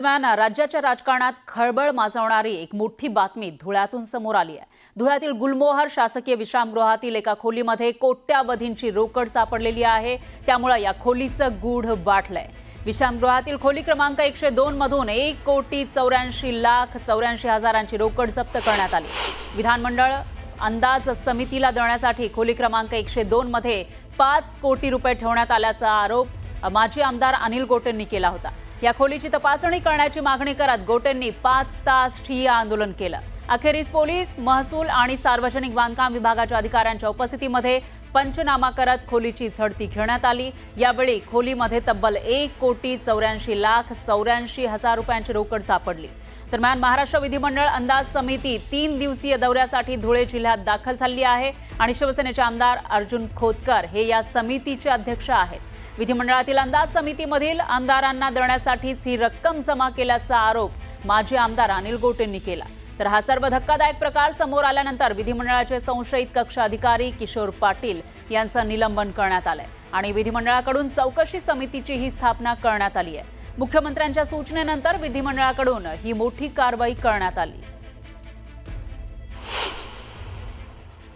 दरम्यान राज्याच्या राजकारणात खळबळ माजवणारी एक मोठी बातमी धुळ्यातून समोर आली आहे. धुळ्यातील गुलमोहर शासकीय विश्रामगृहातील एका खोलीमध्ये कोट्यावधींची रोकड सापडलेली आहे. त्यामुळे या खोलीचं गूढ वाटलंय विश्रामगृहातील खोली क्रमांक एकशे दोन मधून एक कोटी चौऱ्याऐंशी लाख चौऱ्याऐंशी हजारांची रोकड जप्त करण्यात आली. विधानमंडळ अंदाज समितीला देण्यासाठी खोली क्रमांक एकशे दोन मध्ये पाच कोटी रुपये ठेवण्यात आल्याचा आरोप माजी आमदार अनिल गोटेंनी केला होता. या खोलीची तपासणी करण्याची मागणी करत गोटेंनी पाच तास ठिय्या आंदोलन केलं. अखेरीस पोलीस महसूल आणि सार्वजनिक बांधकाम विभागाच्या अधिकाऱ्यांच्या उपस्थितीमध्ये पंचनामा करत खोलीची झडती घेण्यात आली. यावेळी खोलीमध्ये तब्बल एक कोटी चौऱ्याऐंशी लाख चौऱ्याऐंशी हजार रुपयांची रोकड सापडली. दरम्यान महाराष्ट्र विधिमंडळ अंदाज समिती तीन दिवसीय दौऱ्यासाठी धुळे जिल्ह्यात दाखल झाली आहे आणि शिवसेनेचे आमदार अर्जुन खोतकर हे या समितीचे अध्यक्ष आहेत. विधिमंडळातील अंदाज समितीमधील आमदारांना देण्यासाठीच ही रक्कम जमा केल्याचा आरोप माजी आमदार अनिल गोटेंनी केला. तर हा सर्व धक्कादायक प्रकार समोर आल्यानंतर विधिमंडळाचे संशयित कक्ष अधिकारी किशोर पाटील यांचं निलंबन करण्यात आलंय आणि विधिमंडळाकडून चौकशी समितीची ही स्थापना करण्यात आली आहे. मुख्यमंत्र्यांच्या सूचनेनंतर विधिमंडळाकडून ही मोठी कारवाई करण्यात आली.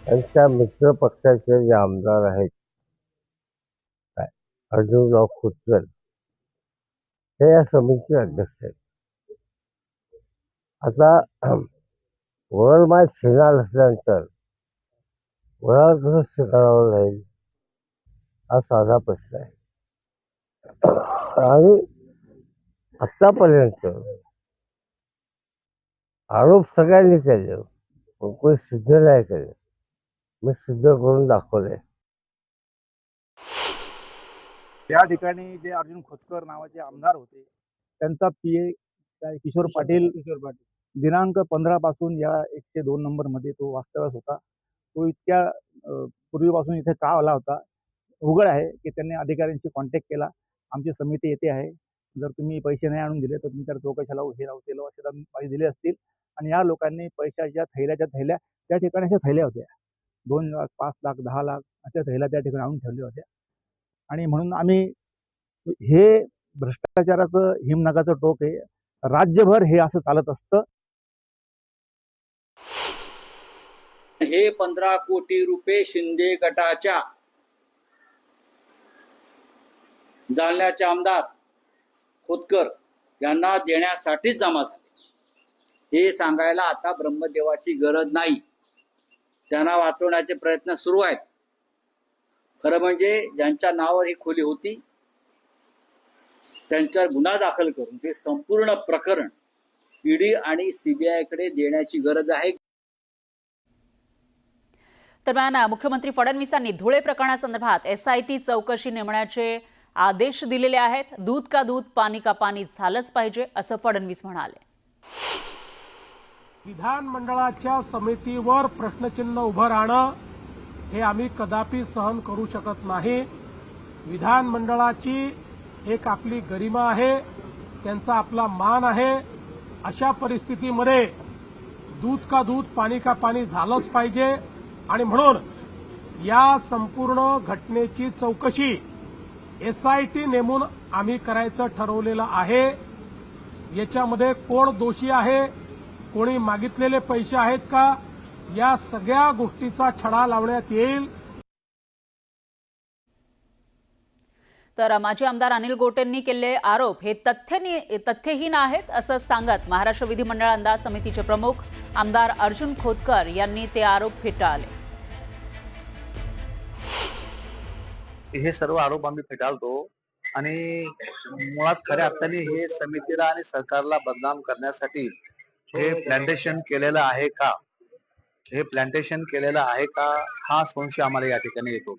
त्यांच्या मित्र पक्षाचे जे आमदार आहेत अर्जुनराव खोतकर हे या समितीचे अध्यक्ष आहेत. आता वरमाय शिणार असल्यानंतर वरार कसं स्वीकारावं जाईल हा साधा प्रश्न आहे. आणि आत्तापर्यंत आरोप सगळ्यांनी केले. पण कोणी सिद्ध नाही केले. मी सिद्ध करून दाखवले. त्या ठिकाणी जे अर्जुन खोतकर नावाचे आमदार होते त्यांचा पी ए किशोर पाटील किशोर पाटील. दिनांक पंधरा पासून या एकशे दोन नंबरमध्ये तो वास्तव्यास होता. तो इतक्या पूर्वीपासून इथे का आला होता? उघड आहे की त्यांनी अधिकाऱ्यांशी कॉन्टॅक्ट केला. आमची समिती येते आहे. जर तुम्ही पैसे नाही आणून दिले तर तुमच्या चौकशा लावू हे लावू ते लावू असे पैसे दिले असतील. आणि या लोकांनी पैशाच्या थैल्याच्या थैल्या त्या ठिकाणी अशा थैल्या होत्या. दोन लाख पाच लाख दहा लाख अशा थैल्या त्या ठिकाणी आणून ठेवल्या होत्या. आणि म्हणून आम्ही हे भ्रष्टाचाराचं हिमनगाचं टोक आहे. राज्यभर हे असं चालत असतं. हे पंधरा कोटी रुपये शिंदे गटाच्या जालन्याचे आमदार खोतकर यांना देण्यासाठीच जमा झाले. हे सांगायला आता ब्रह्मदेवाची गरज नाही. त्यांना वाचवण्याचे प्रयत्न सुरू आहेत. खरं म्हणजे ज्यांच्या नावावर ही खोली होती त्यांच्यावर गुन्हा दाखल करून हे संपूर्ण प्रकरण ईडी आणि सीबीआयकडे देण्याची गरज आहे. दरम्यान मुख्यमंत्री फडणवीसांनी धुळे प्रकरणासंदर्भात एसआयटी चौकशी नेमण्याचे आदेश दिलेले आहेत. दूध का दूध पाणी का पाणी झालंच पाहिजे असं फडणवीस म्हणाले. विधानमंडळाच्या समितीवर प्रश्नचिन्ह उभं राहणं हे आम्ही कदापि सहन करू शकत नाही. विधानमंडळाची एक आपली गरिमा आहे त्यांचा आपला मान आहे. अशा परिस्थितीमध्ये दूध का दूध पाणी का पाणी झालंच पाहिजे. आणि म्हणून या संपूर्ण घटनेची चौकशी एसआयटी नेमून आम्ही करायचं ठरवलेलं आहे. याच्यामध्ये कोण दोषी आहे? कोणी मागितलेले पैसे आहेत का? या सगळ्या गोष्टीचा छडा लावण्यात येईल. तर माजी आमदार अनिल गोटेंनी केलेले आरोप हे तथ्यनी तथ्यहीन आहेत असं सांगत महाराष्ट्र विधिमंडळ अंदाज समितीचे प्रमुख आमदार अर्जुन खोतकर यांनी ते आरोप फेटाळले. हे सर्व आरोप आम्ही फेटाळतो आणि मुळात खऱ्या अर्थाने हे समितीला आणि सरकारला बदनाम करण्यासाठी हे प्लांटेशन केलेलं आहे का? हे प्लांटेशन केलेलं आहे का? हा संशय आम्हाला या ठिकाणी येतो.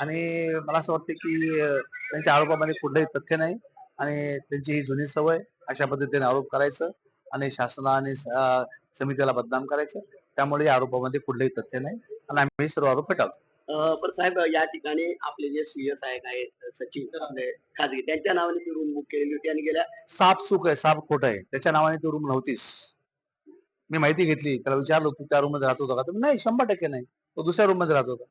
आणि मला असं वाटतं की त्यांच्या आरोपामध्ये कुठलंही तथ्य नाही आणि त्यांची ही जुनी सवय अशा पद्धतीने आरोप करायचं आणि शासना आणि अं, समितीला बदनाम करायचं. त्यामुळे या आरोपामध्ये कुठलंही तथ्य नाही आणि आम्ही सर्व आरोप फेटाळतो. पण साहेब या ठिकाणी आपले जे सीएस आहेत आहेत सचिन आपले खाजगी त्यांच्या नावाने ती रूम बुक केलेली होती आणि गेल्या साप चूक आहे साप खोट आहे. त्याच्या नावाने ती रूम नव्हतीच. मी माहिती घेतली त्याला विचारलो तू त्या रूममध्ये राहत होता का? तर नाही शंभर टक्के नाही. तो दुसऱ्या रूममध्ये राहत होता.